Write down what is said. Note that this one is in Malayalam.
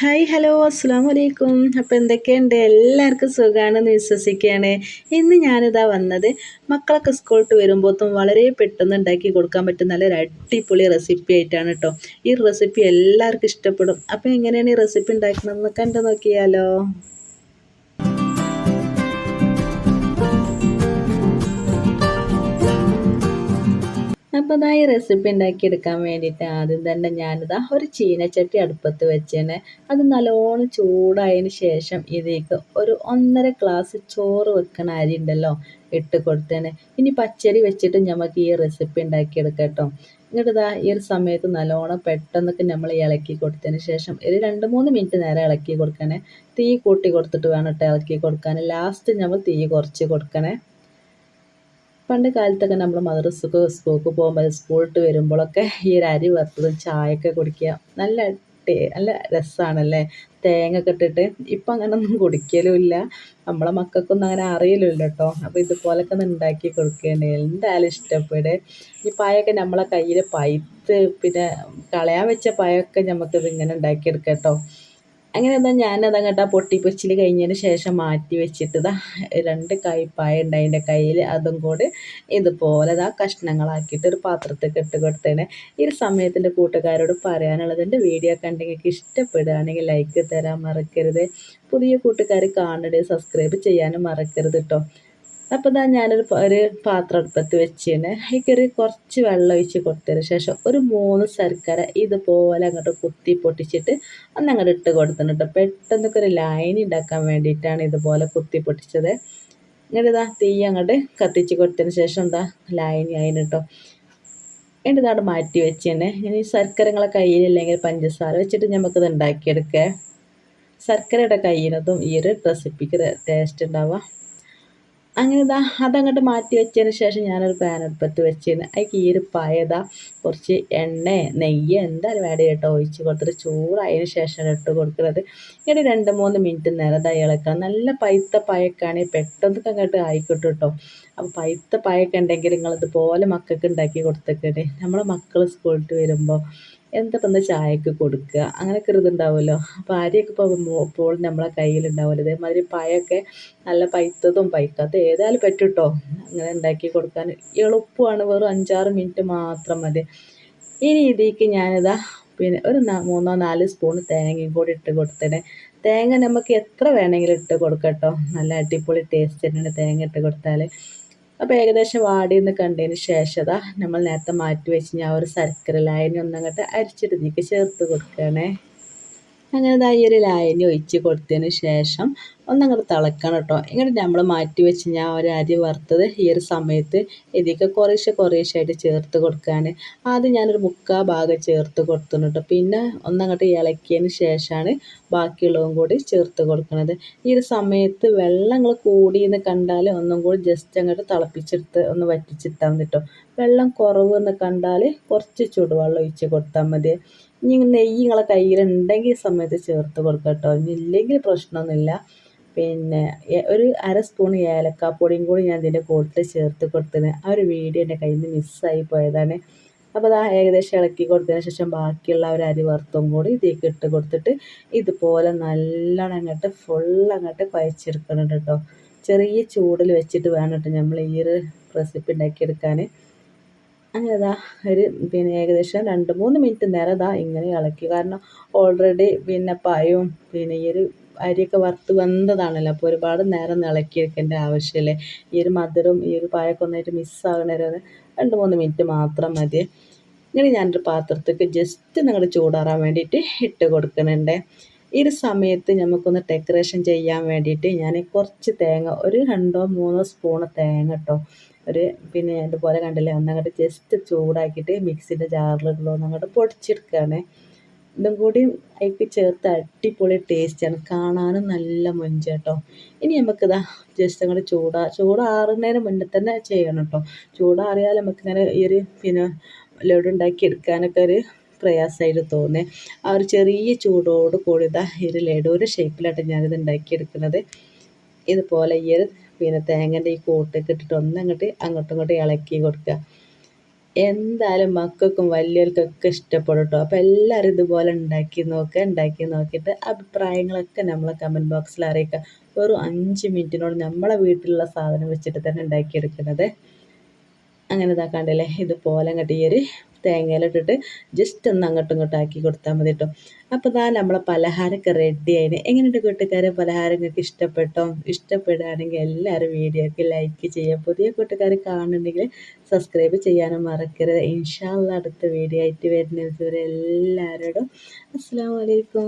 ഹായ് ഹലോ അസ്സാം വലൈക്കും അപ്പോൾ എന്തൊക്കെയുണ്ട്? എല്ലാവർക്കും സുഖമാണെന്ന് വിശ്വസിക്കുകയാണ്. ഇന്ന് ഞാനിതാ വന്നത് മക്കളൊക്കെ സ്കൂളിട്ട് വരുമ്പോഴത്തും വളരെ പെട്ടെന്ന് ഉണ്ടാക്കി കൊടുക്കാൻ പറ്റുന്ന നല്ലൊരു അടിപൊളി റെസിപ്പി ആയിട്ടാണ് കേട്ടോ ഈ റെസിപ്പി എല്ലാവർക്കും ഇഷ്ടപ്പെടും. അപ്പോൾ എങ്ങനെയാണ് ഈ റെസിപ്പി ഉണ്ടാക്കണമെന്ന് കണ്ടു നോക്കിയാലോ. അപ്പോൾ ഇതാ ഈ റെസിപ്പി ഉണ്ടാക്കിയെടുക്കാൻ വേണ്ടിയിട്ട് ആദ്യം തന്നെ ഞാനിതാ ഒരു ചീനച്ചട്ടി അടുപ്പത്ത് വെച്ചേനെ. അത് നല്ലോണം ചൂടായതിന് ശേഷം ഇതിലേക്ക് ഒരു ഒന്നര ഗ്ലാസ് ചോറ് വെക്കണ അരി ഉണ്ടല്ലോ ഇട്ട് കൊടുത്തേനെ. ഇനി പച്ചരി വെച്ചിട്ട് നമുക്ക് ഈ റെസിപ്പി ഉണ്ടാക്കിയെടുക്കാം കേട്ടോ എന്നിട്ട് ഇതാ ഈ ഒരു സമയത്ത് നല്ലോണം പെട്ടെന്നൊക്കെ നമ്മൾ ഇളക്കി കൊടുത്തതിന് ശേഷം ഒരു രണ്ട് മൂന്ന് മിനിറ്റ് നേരം ഇളക്കി കൊടുക്കണേ. തീ കൂട്ടി കൊടുത്തിട്ട് വേണം കേട്ടോ ഇളക്കി കൊടുക്കാൻ. ലാസ്റ്റ് നമ്മൾ തീ കുറച്ച് കൊടുക്കണേ. പണ്ട് കാലത്തൊക്കെ നമ്മൾ മദ്രസക്ക് സ്കൂൾക്ക് പോകുമ്പോൾ സ്കൂളിട്ട് വരുമ്പോഴൊക്കെ ഈ ഒരു അരി വറുത്തതും ചായയൊക്കെ കുടിക്കുക. നല്ല നല്ല രസമാണല്ലേ തേങ്ങ ഒക്കെ ഇട്ടിട്ട് ഇപ്പം അങ്ങനൊന്നും കുടിക്കലും ഇല്ല നമ്മളെ മക്കൾക്കൊന്നും അങ്ങനെ അറിയലുമില്ല കേട്ടോ അപ്പോൾ ഇതുപോലൊക്കെ ഒന്ന് ഉണ്ടാക്കി കൊടുക്കുകയാണ് എന്തായാലും ഇഷ്ടപ്പെടുക ഈ പായൊക്കെ നമ്മളെ കയ്യിൽ പൈത്ത് പിന്നെ കളയാൻ വെച്ച പായൊക്കെ നമുക്കിത് ഇങ്ങനെ ഉണ്ടാക്കിയെടുക്കാം കേട്ടോ. അങ്ങനെ എന്താ ഞാനതങ്ങോട്ട് ആ പൊട്ടിപ്പൊച്ചിൽ കഴിഞ്ഞതിന് ശേഷം മാറ്റി വെച്ചിട്ട് ഇതാ രണ്ട് കൈപ്പായ ഉണ്ട് അതിന്റെ കയ്യിൽ അതും കൂടി ഇതുപോലെ ഇതാ കഷ്ണങ്ങളാക്കിയിട്ട് ഒരു പാത്രത്തിൽ ഇട്ട് കൊടുത്തേനെ. ഈ ഒരു സമയത്തിന്റെ കൂട്ടുകാരോട് പറയാനുള്ളത് എന്റെ വീഡിയോ കണ്ടെങ്കിൽ ഇഷ്ടപ്പെടുകയാണെങ്കിൽ ലൈക്ക് തരാൻ മറക്കരുത്. പുതിയ കൂട്ടുകാർ കാണരുത് സബ്സ്ക്രൈബ് ചെയ്യാനും മറക്കരുത് കേട്ടോ അപ്പോൾ ഇതാ ഞാനൊരു ഒരു പാത്രം അടുപ്പത്ത് വെച്ചിന് അതിക്കൊരു കുറച്ച് വെള്ളം ഒഴിച്ച് കൊടുത്തതിന് ശേഷം ഒരു മൂന്ന് ശർക്കര ഇതുപോലെ അങ്ങോട്ട് കുത്തി പൊട്ടിച്ചിട്ട് ഒന്ന് അങ്ങോട്ട് ഇട്ട് കൊടുത്തിട്ടുണ്ട് പെട്ടെന്നൊക്കെ ഒരു ലൈൻ ഉണ്ടാക്കാൻ വേണ്ടിയിട്ടാണ് ഇതുപോലെ കുത്തി പൊട്ടിച്ചത്. ഇങ്ങനെ ഇതാ തീ അങ്ങോട്ട് കത്തിച്ച് കൊടുത്തതിന് ശേഷം എന്താ ലൈൻ ആയിന് കേട്ടോ എന്നിട്ട് ഇതാണ് മാറ്റി വെച്ചേനെ. ഇനി ശർക്കരങ്ങളെ കയ്യിലില്ലെങ്കിൽ പഞ്ചസാര വെച്ചിട്ട് നമുക്കിത് ഉണ്ടാക്കിയെടുക്കേ ശർക്കരയുടെ കയ്യിനതും ഈ ഒരു റെസിപ്പിക്ക് ടേസ്റ്റ് ഉണ്ടാവുക അങ്ങനെ ഇതാ അതങ്ങോട്ട് മാറ്റി വെച്ചതിന് ശേഷം ഞാനൊരു പാൻ വെച്ചിരുന്നു. അതിക്ക് ഈ ഒരു കുറച്ച് എണ്ണ നെയ്യ് എന്തായാലും വേണ്ട കേട്ടോ ഒഴിച്ച് കൊടുത്തിട്ട് ചൂടായതിന് ശേഷം ഇട്ട് കൊടുക്കുന്നത്. ഇങ്ങനെ രണ്ട് മൂന്ന് മിനിറ്റ് നേരം ഇളക്കാം നല്ല പൈത്ത പായക്കാണെങ്കിൽ പെട്ടെന്ന് അങ്ങോട്ട് ആയിക്കോട്ടെ കേട്ടോ അപ്പോൾ പൈത്ത ഉണ്ടെങ്കിൽ നിങ്ങളിതുപോലെ മക്കൾക്ക് ഉണ്ടാക്കി കൊടുത്തേക്കട്ടെ നമ്മളെ മക്കൾ സ്കൂളിട്ട് വരുമ്പോൾ എന്താ എന്താ ചായക്ക് കൊടുക്കുക? അങ്ങനെയൊക്കെ ഒരു ഇതുണ്ടാവുമല്ലോ. അപ്പോൾ അരിയൊക്കെ ഇപ്പോൾ നമ്മളെ കയ്യിലുണ്ടാവുമല്ലോ. ഇതേമാതിരി പഴമൊക്കെ നല്ല പൈത്തതും പൈക്കാത്ത ഏതായാലും പറ്റും കേട്ടോ അങ്ങനെ ഉണ്ടാക്കി കൊടുക്കാൻ എളുപ്പമാണ്. വെറും അഞ്ചാറ് മിനിറ്റ് മാത്രം മതി. ഈ രീതിക്ക് ഞാനിതാ പിന്നെ ഒരു മൂന്നോ നാല് സ്പൂൺ തേങ്ങയും കൂടി ഇട്ട് കൊടുത്തേനെ തേങ്ങ നമുക്ക് എത്ര വേണമെങ്കിലും ഇട്ട് കൊടുക്കട്ടോ നല്ല അടിപൊളി ടേസ്റ്റ് തന്നെയാണ് തേങ്ങ ഇട്ട് കൊടുത്താൽ അപ്പോൾ ഏകദേശം വാടി എന്ന് കണ്ടതിന് ശേഷം നമ്മൾ നേരത്തെ മാറ്റി വെച്ച് ഞാൻ ഒരു ശർക്കര ലായനി ഒന്നങ്ങോട്ട് അരിച്ചിട്ട് ചേർത്ത് കൊടുക്കുകയാണേ. അങ്ങനെ ഇതാ ഈ ഒരു ലായനി ഒഴിച്ച് കൊടുത്തതിന് ശേഷം ഒന്നങ്ങോട്ട് തിളക്കണം കേട്ടോ. ഇങ്ങനെ നമ്മൾ മാറ്റി വെച്ച് ഞാൻ ഒരു അരി വറുത്തത് ഈ ഒരു സമയത്ത് ഇതിലേക്ക് കുറേശ്ശെ കുറേശ്ശായിട്ട് ചേർത്ത് കൊടുക്കാൻ ആദ്യം ഞാനൊരു മുക്കാൽ ഭാഗം ചേർത്ത് കൊടുത്തിട്ടുണ്ട് കേട്ടോ. പിന്നെ ഒന്നങ്ങോട്ട് ഇളക്കിയതിന് ശേഷമാണ് ബാക്കിയുള്ളതും കൂടി ചേർത്ത് കൊടുക്കുന്നത് ഈ ഒരു സമയത്ത് വെള്ളങ്ങൾ കൂടിയെന്ന് കണ്ടാൽ ഒന്നും കൂടി ജസ്റ്റ് അങ്ങോട്ട് തിളപ്പിച്ചെടുത്ത് ഒന്ന് വറ്റിച്ചിട്ടാൽ മതി കേട്ടോ. വെള്ളം കുറവെന്ന് കണ്ടാൽ കുറച്ച് ചൂടുവെള്ളം ഒഴിച്ച് കൊടുത്താൽ മതി. ഇനി നെയ്യ് നിങ്ങളെ കയ്യിലുണ്ടെങ്കിൽ സമയത്ത് ചേർത്ത് കൊടുക്കാം കേട്ടോ. ഇനി ഇല്ലെങ്കിൽ പ്രശ്നമൊന്നുമില്ല പിന്നെ ഒരു അര സ്പൂൺ ഏലക്കാപ്പൊടിയും കൂടി ഞാൻ ഇതിന്റെ കൂട്ടത്തിൽ ചേർത്ത് കൊടുത്തത് ആ ഒരു വീഡിയോ എന്റെ കയ്യിൽ നിന്ന് മിസ്സായി പോയതാണ്. അപ്പോൾ അതാ ഏകദേശം ഇളക്കി കൊടുത്തതിന് ശേഷം ബാക്കിയുള്ള ഒരു അരി വറുത്തും കൂടി ഇതിലേക്ക് ഇട്ട് കൊടുത്തിട്ട് ഇതുപോലെ നല്ലോണം അങ്ങോട്ട് ഫുൾ അങ്ങോട്ട് കുഴച്ചെടുക്കണം കേട്ടോ. ചെറിയ ചൂടിൽ വെച്ചിട്ട് വേണം കേട്ടോ നമ്മൾ ഈ ഒരു റെസിപ്പി ഉണ്ടാക്കിയെടുക്കാൻ അങ്ങനെ ഇതാ ഒരു പിന്നെ ഏകദേശം രണ്ട് മൂന്ന് മിനിറ്റ് നേരം ഇതാ ഇങ്ങനെ ഇളക്കി. കാരണം ഓൾറെഡി പിന്നെ പായവും പിന്നെ ഈ ഒരു അരിയൊക്കെ വറുത്ത് വന്നതാണല്ലോ അപ്പോൾ ഒരുപാട് നേരം ഇളക്കി എടുക്കേണ്ട ആവശ്യമില്ല. ഈ ഒരു മധുരം ഈ ഒരു പായൊക്കെ ഒന്നായിട്ട് മിസ്സാകണവരെ രണ്ട് മൂന്ന് മിനിറ്റ് മാത്രം മതി. ഇങ്ങനെ ഞാനൊരു പാത്രത്തേക്ക് ജസ്റ്റ് നിങ്ങളുടെ ചൂടാറാൻ വേണ്ടിയിട്ട് ഇട്ട് കൊടുക്കുന്നുണ്ട്. ഈ ഒരു സമയത്ത് നമുക്കൊന്ന് ഡെക്കറേഷൻ ചെയ്യാൻ വേണ്ടിയിട്ട് ഞാൻ കുറച്ച് തേങ്ങ ഒരു രണ്ടോ മൂന്നോ സ്പൂണ് തേങ്ങ കേട്ടോ ഒരു പിന്നെ ഇതുപോലെ കണ്ടില്ലേ? ഒന്നങ്ങോട്ട് ജസ്റ്റ് ചൂടാക്കിയിട്ട് മിക്സിന്റെ ജാറിലുള്ള ഒന്നങ്ങോട്ട് പൊടിച്ചെടുക്കുകയാണ്. ഇതും കൂടി അതിക്ക് ചേർത്ത് അടിപൊളി ടേസ്റ്റാണ് കാണാനും നല്ല മൊഞ്ച കേട്ടോ. ഇനി നമുക്കിതാ ജസ്റ്റ് അങ്ങോട്ട് ചൂടാ ചൂടാറുന്നതിന് മുന്നേ തന്നെ ചെയ്യണം കേട്ടോ. ചൂടാറിയാൽ നമുക്കിങ്ങനെ ഈ ഒരു പിന്നെ ലഡു ഉണ്ടാക്കി എടുക്കാനൊക്കെ ഒരു പ്രയാസമായിട്ട് തോന്നുന്നത് ആ ഒരു ചെറിയ ചൂടോട് കൂടി ഇതാ ഈ ഒരു ലഡുവിന്റെ ഷേപ്പിലായിട്ട് ഞാനിത് ഉണ്ടാക്കിയെടുക്കുന്നത്. ഇതുപോലെ ഈ ഒരു പിന്നെ തേങ്ങന്റെ ഈ കൂട്ടൊക്കെ ഇട്ടിട്ട് ഒന്ന് അങ്ങോട്ട് അങ്ങോട്ടും ഇങ്ങോട്ടും ഇളക്കി കൊടുക്കുക. എന്തായാലും മക്കൾക്കും വലിയവർക്കൊക്കെ ഇഷ്ടപ്പെടും കേട്ടോ അപ്പോൾ എല്ലാവരും ഇതുപോലെ ഉണ്ടാക്കി നോക്കുക ഉണ്ടാക്കി നോക്കിയിട്ട് അഭിപ്രായങ്ങളൊക്കെ നമ്മളെ കമന്റ് ബോക്സിൽ അറിയിക്കുക. വെറും അഞ്ച് മിനിറ്റിനോട് നമ്മളെ വീട്ടിലുള്ള സാധനം വെച്ചിട്ട് തന്നെ ഉണ്ടാക്കിയെടുക്കുന്നത്. അങ്ങനെ ഇതാക്കാണ്ടല്ലേ? ഇതുപോലെ അങ്ങോട്ട് ഈ ഒരു തേങ്ങയിലിട്ടിട്ട് ജസ്റ്റ് ഒന്ന് അങ്ങോട്ടും ഇങ്ങോട്ടും ആക്കി കൊടുത്താൽ മതി കേട്ടോ അപ്പോൾ ഇതാ നമ്മളെ പലഹാരമൊക്കെ റെഡി ആയിന്. എങ്ങനെയുണ്ട് കൂട്ടുകാരെ? പലഹാരം നിങ്ങൾക്ക് ഇഷ്ടപ്പെട്ടോ? ഇഷ്ടപ്പെടുകയാണെങ്കിൽ എല്ലാവരും വീഡിയോക്ക് ലൈക്ക് ചെയ്യുക. പുതിയ കൂട്ടുകാർ കാണുന്നുണ്ടെങ്കിൽ സബ്സ്ക്രൈബ് ചെയ്യാനും മറക്കരുത്. ഇൻഷാല്ല അടുത്ത വീഡിയോ ആയിട്ട് വരുന്നത് എല്ലാവരോടും അസ്സാം വലൈക്കും